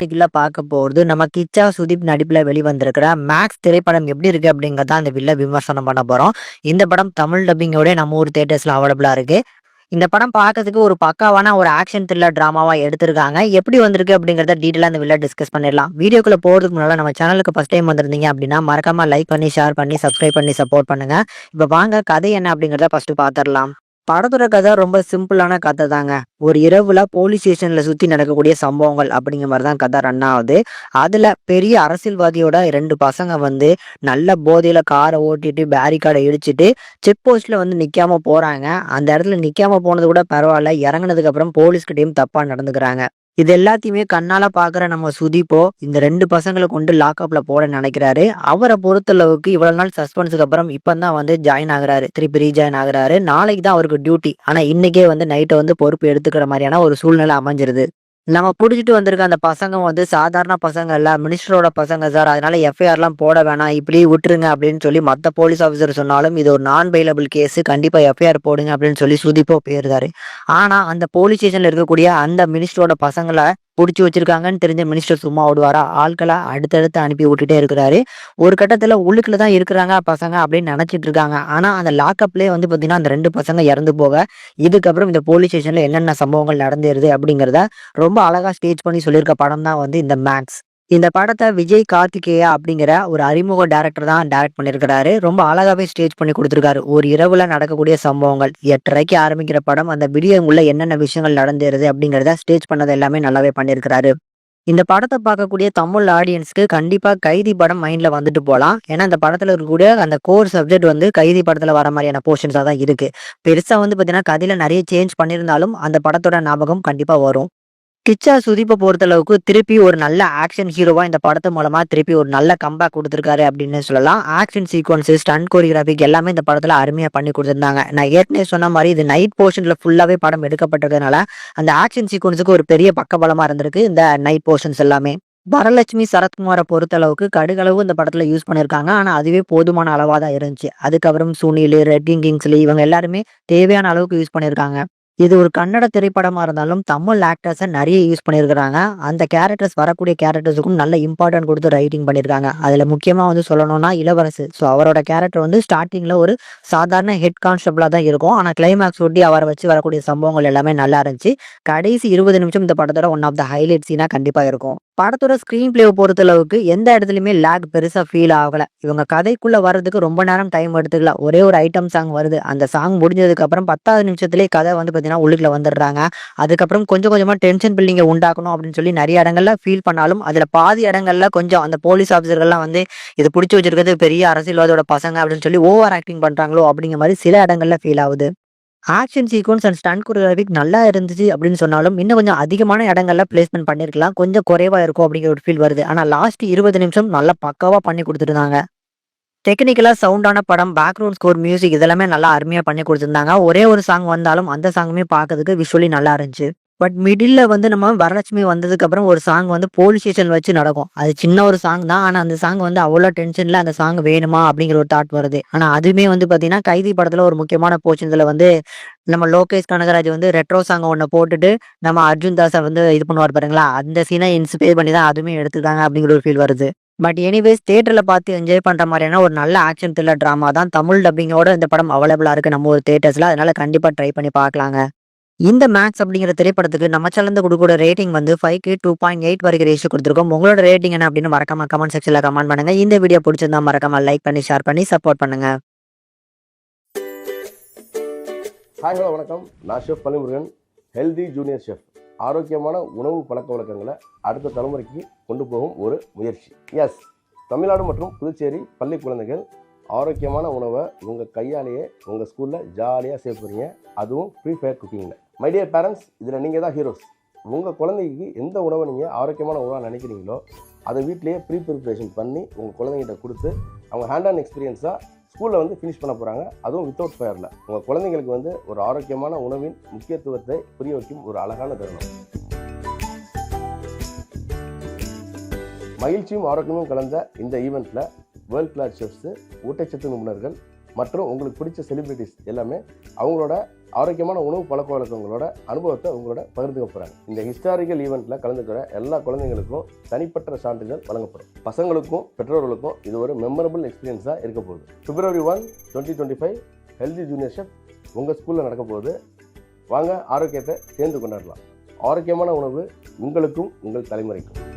இன்னைக்குள்ள பார்க்க போறது நம்ம கிச்சா சுதீப் நடிப்புல வெளிவந்திருக்கிற மேக்ஸ் திரைப்படம் எப்படி இருக்கு அப்படிங்கறத அந்த வில்ல விமர்சனம் பண்ண போறோம். இந்த படம் தமிழ் டப்பிங்கோட நம்ம ஊர் தியேட்டர்ஸ்ல அவைலபிளா இருக்கு. இந்த படம் பார்க்கறதுக்கு ஒரு பக்காவான ஒரு ஆக்ஷன் த்ரில்லர் டிராமாவா எடுத்திருக்காங்க. எப்படி வந்திருக்கு அப்படிங்கறத டீட்டெயிலாக இந்த வில்ல டிஸ்கஸ் பண்ணிடலாம். வீடியோக்குள்ள போறதுக்கு முன்னால நம்ம சேனலுக்கு ஃபர்ஸ்ட் டைம் வந்திருந்தீங்க அப்படின்னா மறக்காம லைக் பண்ணி ஷேர் பண்ணி சப்ஸ்கிரைப் பண்ணி சப்போர்ட் பண்ணுங்க. இப்போ வாங்க கதை என்ன அப்படிங்கறத ஃபர்ஸ்ட் பார்த்துடலாம். படத்தோட கதை ரொம்ப சிம்பிளான கதை தாங்க. ஒரு இரவுல போலீஸ் ஸ்டேஷன்ல சுத்தி நடக்கக்கூடிய சம்பவங்கள் அப்படிங்கிற மாதிரி தான் கதை ரன் ஆகுது. அதுல பெரிய அரசியல்வாதியோட ரெண்டு பசங்க வந்து நல்ல போதையில காரை ஓட்டிட்டு பேரிகார்டை இடிச்சிட்டு செக் போஸ்ட்ல வந்து நிக்காம போறாங்க. அந்த இடத்துல நிக்காம போனது கூட பரவாயில்ல. இறங்கினதுக்கு அப்புறம் போலீஸ்கிட்டையும் தப்பா நடந்துக்கிறாங்க. இது எல்லாத்தையுமே கண்ணால பாக்குற நம்ம சுதீப்போ இந்த ரெண்டு பசங்களை கொண்டு லாக்அப்ல போட நினைக்கிறாரு. அவரை பொறுத்தளவுக்கு இவ்வளவு நாள் சஸ்பென்ஸுக்கு அப்புறம் இப்பதான் வந்து ஜாயின் ஆகுறாரு. திருப்பி ரீஜாயின் ஆகுறாரு. நாளைக்கு தான் அவருக்கு டியூட்டி ஆனா இன்னைக்கே வந்து நைட்டை வந்து பொறுப்பு எடுத்துக்கிற மாதிரியான ஒரு சூழ்நிலை அமைஞ்சிருது. நம்ம பிடிச்சிட்டு வந்திருக்க அந்த பசங்க வந்து சாதாரண பசங்க இல்ல மினிஸ்டரோட பசங்க சார் அதனால எஃப்ஐஆர்லாம் போட வேணாம். இப்படி விட்டுருங்க அப்படின்னு சொல்லி மற்ற போலீஸ் ஆஃபீஸர் சொன்னாலும் இது ஒரு நான் பெயிலபிள் கேஸ் கண்டிப்பாக எஃப்ஐஆர் போடுங்க அப்படின்னு சொல்லி சுதிப்போ போயிருந்தாரு. ஆனால் அந்த போலீஸ் ஸ்டேஷனில் இருக்கக்கூடிய அந்த மினிஸ்டரோட பசங்களை பிடிச்சி வச்சிருக்காங்கன்னு தெரிஞ்ச மினிஸ்டர் சும்மா ஓடுவாரா? ஆட்களை அடுத்தடுத்து அனுப்பி விட்டுட்டே இருக்கிறாரு. ஒரு கட்டத்துல உள்ளுக்குள்ள தான் இருக்கிறாங்க பசங்க அப்படின்னு நினைச்சிட்டு இருக்காங்க. ஆனா அந்த லாக்அப்லேயே வந்து பாத்தீங்கன்னா அந்த ரெண்டு பசங்க இறந்து போக இதுக்கப்புறம் இந்த போலீஸ் ஸ்டேஷன்ல என்னென்ன சம்பவங்கள் நடந்தேருது அப்படிங்கிறத ரொம்ப அழகா ஸ்டேஜ் பண்ணி சொல்லியிருக்க படம் தான் வந்து இந்த மேக்ஸ் இந்த படத்தை விஜய் கார்த்திகேயா அப்படிங்கிற ஒரு அறிமுக டேரக்டர் தான் டைரக்ட் பண்ணியிருக்கிறாரு ரொம்ப அழகாவே ஸ்டேஜ் பண்ணி கொடுத்துருக்காரு. ஒரு இரவுல நடக்கக்கூடிய சம்பவங்கள் எட்டரைக்கு ஆரம்பிக்கிற படம் அந்த விடியங்குள்ள என்னென்ன விஷயங்கள் நடந்துருது அப்படிங்கிறத ஸ்டேஜ் பண்ணது எல்லாமே நல்லாவே பண்ணியிருக்கிறாரு இந்த படத்தை பார்க்கக்கூடிய தமிழ் ஆடியன்ஸ்க்கு கண்டிப்பாக கைதி படம் மைண்டில் வந்துட்டு போகலாம் ஏன்னா இந்த படத்தில் இருக்கக்கூடிய அந்த கோர் சப்ஜெக்ட் வந்து கைதி படத்தில் வர மாதிரியான போர்ஷன்ஸாக தான் இருக்குது பெருசாக வந்து பார்த்தீங்கன்னா கதையில் நிறைய சேஞ்ச் பண்ணியிருந்தாலும் அந்த படத்தோட ஞாபகம் கண்டிப்பாக வரும். கிச்சா சுதீப்பை பொறுத்தளவுக்கு திருப்பி ஒரு நல்ல ஆக்ஷன் ஹீரோவா இந்த படத்து மூலமா திருப்பி ஒரு நல்ல கம்பேக் கொடுத்துருக்காரு அப்படின்னு சொல்லலாம். ஆக்ஷன் சீக்வன்ஸ் ஸ்டன் கோரியோகிராஃபிக் எல்லாமே இந்த படத்துல அருமையா பண்ணி கொடுத்துருந்தாங்க. நான் ஏற்கனவே சொன்ன மாதிரி இது நைட் போர்ஷன்ல ஃபுல்லாவே படம் எடுக்கப்பட்டதுனால அந்த ஆக்ஷன் சீக்வன்ஸுக்கு ஒரு பெரிய பக்கபலமா இருந்திருக்கு இந்த நைட் போர்ஷன்ஸ் எல்லாமே. வரலட்சுமி சரத்குமாரை பொறுத்தளவுக்கு கடுகளவு இந்த படத்துல யூஸ் பண்ணியிருக்காங்க ஆனா அதுவே போதுமான அளவா தான் இருந்துச்சு. அதுக்கப்புறம் சுனில் ரெட்டிங் கிங்ஸ்லி இவங்க எல்லாருமே தேவையான அளவுக்கு யூஸ் பண்ணியிருக்காங்க இது ஒரு கன்னட திரைப்படமா இருந்தாலும் தமிழ் ஆக்டர்ஸை நிறைய யூஸ் பண்ணியிருக்கிறாங்க. அந்த கேரக்டர்ஸ் வரக்கூடிய கேரக்டர்ஸுக்கும் நல்ல இம்பார்ட்டன்ட் கொடுத்து ரைட்டிங் பண்ணியிருக்காங்க. அதுல முக்கியமா வந்து சொல்லணும்னா இளவரசு. ஸோ அவரோட கேரக்டர் வந்து ஸ்டார்டிங்ல ஒரு சாதாரண ஹெட் கான்ஸ்டபிளா தான் இருக்கும். ஆனா கிளைமேக்ஸ் ஒட்டி அவரை வச்சு வரக்கூடிய சம்பவங்கள் எல்லாமே நல்லா இருந்துச்சு. கடைசி இருபது நிமிஷம் இந்த படத்தோட ஒன் ஆஃப் த ஹைலைட் சீனா கண்டிப்பா இருக்கும். படத்தோட ஸ்க்ரீன் பிளேவை பொறுத்தளவுக்கு எந்த இடத்துலயுமே லேக் பெருசா ஃபீல் ஆகல. இவங்க கதைக்குள்ள வர்றதுக்கு ரொம்ப நேரம் டைம் எடுத்துக்கல. ஒரே ஒரு ஐட்டம் சாங் வருது. அந்த சாங் முடிஞ்சதுக்கு அப்புறம் பத்தாவது நிமிஷத்துலேயே கதை வந்து பார்த்தீங்கன்னா உள்ளுக்குள்ள வந்துடுறாங்க. அதுக்கப்புறம் கொஞ்சம் கொஞ்சமா டென்ஷன் பில்டிங்கை உண்டாக்கணும் அப்படின்னு சொல்லி நிறைய இடங்கள்ல ஃபீல் பண்ணாலும் அதுல பாதி இடங்கள்ல கொஞ்சம் அந்த போலீஸ் ஆஃபீஸர்கள்லாம் வந்து இது பிடிச்சி வச்சிருக்கிறது பெரிய அரசியல்வாதியோட பசங்க அப்படின்னு சொல்லி ஓவர் ஆக்டிங் பண்றாங்களோ அப்படிங்கிற மாதிரி சில இடங்கள்ல ஃபீல் ஆகுது. Action sequence and stun choreographic நல்லா இருந்துச்சு அப்படின்னு சொன்னாலும் இன்னும் கொஞ்சம் அதிகமான இடங்கள்ல பிளேஸ்மெண்ட் பண்ணிருக்கலாம். கொஞ்சம் குறைவா இருக்கும் அப்படிங்கிற ஒரு ஃபீல் வருது. ஆனா லாஸ்ட் இருபது நிமிஷம் நல்லா பக்காவா பண்ணி கொடுத்துருந்தாங்க. டெக்னிக்கலாக சவுண்டான படம் பேக்ரவுண்ட் ஸ்கோர் மியூசிக் இதெல்லாமே நல்லா அருமையாக பண்ணி கொடுத்துருந்தாங்க. ஒரே ஒரு சாங் வந்தாலும் அந்த சாங்குமே பார்க்கறதுக்கு விஷுவலி நல்லா இருந்துச்சு. பட் மிடில் வந்து நம்ம வரலட்சுமி வந்ததுக்கு அப்புறம் ஒரு சாங் வந்து போலீஸ் ஸ்டேஷன் வச்சு நடக்கும். அது சின்ன ஒரு சாங் தான். ஆனால் அந்த சாங் வந்து அவ்வளோ டென்ஷனில் அந்த சாங் வேணுமா அப்படிங்கிற ஒரு தாட் வருது. ஆனால் அதுவுமே வந்து பார்த்தீங்கன்னா கைதி படத்தில் ஒரு முக்கியமான போர்ஷன்ஸ்ல வந்து நம்ம லோகேஷ் கனகராஜ் வந்து ரெட்ரோ சாங் ஒன்று போட்டுட்டு நம்ம அர்ஜுன் தாஸை வந்து இது பண்ணுவார் பாருங்களா அந்த சீனை இன்ஸ்பயர் பண்ணி தான் அதுவுமே எடுத்துட்டாங்க அப்படிங்கிற ஒரு ஃபீல் வருது. பட் எனிவேஸ் தேட்டரில் பார்த்து என்ஜாய் பண்ணுற மாதிரியான ஒரு நல்ல ஆக்ஷன் த்ரில்லர் ட்ராமா தான் தமிழ் டப்பிங்கோட இந்த படம் அவைலபிளாக இருக்குது நம்ம ஒரு தேட்டர்ஸில் அதனால் கண்டிப்பாக ட்ரை பண்ணி பார்க்கலாங்க. இந்த மேக்ஸ் அப்படிங்கிற திரைப்படத்துக்கு நம்ம சேனல் கொடுக்கூட ரேட்டிங் வந்து ஃபைவ் கே டூ பாயிண்ட் எயிட் வரைக்கும் ரேஷியோ கொடுத்துருக்கோம். உங்களோட ரேட்டிங் என்ன அப்படின்னு மறக்காம கமெண்ட் செக்ஷனில் கமெண்ட் பண்ணுங்க. இந்த வீடியோ பிடிச்சிருந்தா மறக்காம லைக் பண்ணி ஷேர் பண்ணி சப்போர்ட் பண்ணுங்க. ஹாய் ஹலோ வணக்கம். நான் chef Pallimurugan healthy junior chef ஆரோக்கியமான உணவு பழக்க வழக்கங்களை அடுத்த தலைமுறைக்கு கொண்டு போகும் ஒரு முயற்சி. எஸ் தமிழ்நாடு மற்றும் புதுச்சேரி பள்ளி குழந்தைகள் ஆரோக்கியமான உணவை உங்கள் கையாலேயே உங்கள் ஸ்கூலில் ஜாலியாக சேவ் பண்ணுறீங்க அதுவும் ஃப்ரீ ஃபயர் குக்கிங்கில் மை டியர் பேரண்ட்ஸ் இதில் நீங்கள் தான் ஹீரோஸ் உங்கள் குழந்தைக்கு எந்த உணவை நீங்கள் ஆரோக்கியமான உணவாக நினைக்கிறீங்களோ அதை வீட்டிலேயே ப்ரீ ப்ரிப்பரேஷன் பண்ணி உங்கள் குழந்தைகிட்ட கொடுத்து அவங்க ஹேண்ட் ஆன் எக்ஸ்பீரியன்ஸாக ஸ்கூலில் வந்து ஃபினிஷ் பண்ண போகிறாங்க அதுவும் வித்தவுட் ஃபயரில் உங்கள் குழந்தைங்களுக்கு வந்து ஒரு ஆரோக்கியமான உணவின் முக்கியத்துவத்தை புரிய வைக்கும் ஒரு அழகான தருணம். மகிழ்ச்சியும் ஆரோக்கியமும் கலந்த இந்த ஈவெண்ட்டில் வேர்ல்ட் கிளாஸ் செஃப்ஸு ஊட்டச்சத்து நிபுணர்கள் மற்றும் உங்களுக்கு பிடிச்ச செலிப்ரிட்டிஸ் எல்லாமே அவங்களோட ஆரோக்கியமான உணவு பழக்க வழக்கங்களோட அனுபவத்தை உங்களோட பகிர்ந்துக்க போகிறாங்க இந்த ஹிஸ்டாரிக்கல் ஈவெண்ட்டில் கலந்துக்கிற எல்லா குழந்தைங்களுக்கும் தனிப்பட்ட சான்றிதழ் வழங்கப்படும். பசங்களுக்கும் பெற்றோர்களுக்கும் இது ஒரு மெமரபிள் எக்ஸ்பீரியன்ஸாக இருக்க போகுது. February one twenty twenty five healthy ஜூனியர்ஷிப் உங்கள் ஸ்கூலில் நடக்க போகுது. வாங்க ஆரோக்கியத்தை சேர்ந்து கொண்டாடலாம். ஆரோக்கியமான உணவு உங்களுக்கும் உங்கள் தலைமுறைக்கும்.